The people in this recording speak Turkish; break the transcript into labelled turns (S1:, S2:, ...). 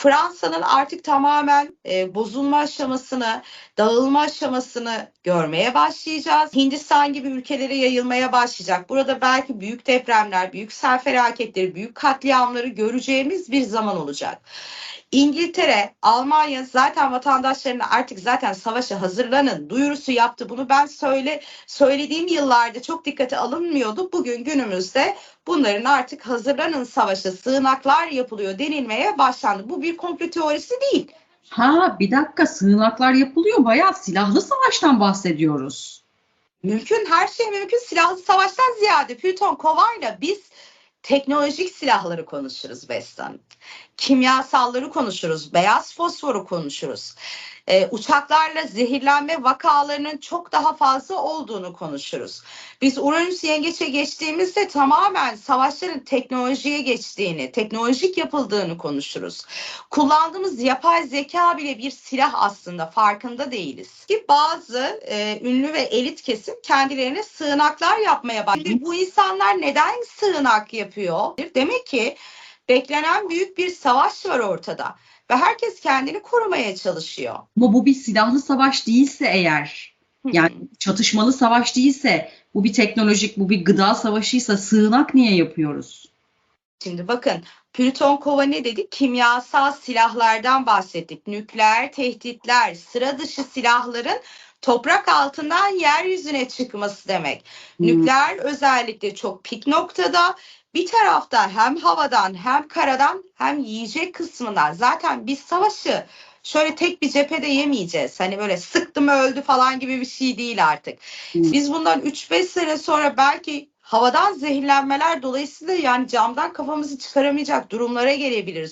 S1: Fransa'nın artık tamamen e, bozulma aşamasını, dağılma aşamasını görmeye başlayacağız. Hindistan gibi ülkelere yayılmaya başlayacak. Burada belki büyük depremler, büyük sel felaketleri, büyük katliamları göreceğimiz bir zaman olacak. İngiltere, Almanya zaten vatandaşlarına artık zaten savaşa hazırlanın duyurusu yaptı. Bunu ben söyle söylediğim yıllarda çok dikkate alınmıyordu. Bugün günümüzde bunların artık hazırlanın savaşa sığınaklar yapılıyor denilmeye başlandı. Bu bir komplo teorisi değil.
S2: Ha bir dakika sığınaklar yapılıyor. Bayağı silahlı savaştan bahsediyoruz.
S1: Mümkün her şey mümkün. Silahlı savaştan ziyade Plüton Kova'yla biz teknolojik silahları konuşuruz Bestan. Kimyasalları konuşuruz. Beyaz fosforu konuşuruz. Ee, uçaklarla zehirlenme vakalarının çok daha fazla olduğunu konuşuruz. Biz Uranüs yengeçe geçtiğimizde tamamen savaşların teknolojiye geçtiğini, teknolojik yapıldığını konuşuruz. Kullandığımız yapay zeka bile bir silah aslında farkında değiliz. Ki bazı e, ünlü ve elit kesim kendilerine sığınaklar yapmaya başladı. Bu insanlar neden sığınak yapıyor? Demek ki beklenen büyük bir savaş var ortada ve herkes kendini korumaya çalışıyor.
S2: Ama bu bir silahlı savaş değilse eğer, yani çatışmalı savaş değilse, bu bir teknolojik, bu bir gıda savaşıysa sığınak niye yapıyoruz?
S1: Şimdi bakın Plüton Kova ne dedik? Kimyasal silahlardan bahsettik. Nükleer tehditler, sıra dışı silahların toprak altından yeryüzüne çıkması demek.
S2: Hmm.
S1: Nükleer özellikle çok pik noktada. Bir tarafta hem havadan hem karadan hem yiyecek kısmından. Zaten biz savaşı şöyle tek bir cephede yemeyeceğiz. Hani böyle sıktım öldü falan gibi bir şey değil artık. Biz bundan 3-5 sene sonra belki havadan zehirlenmeler dolayısıyla yani camdan kafamızı çıkaramayacak durumlara gelebiliriz.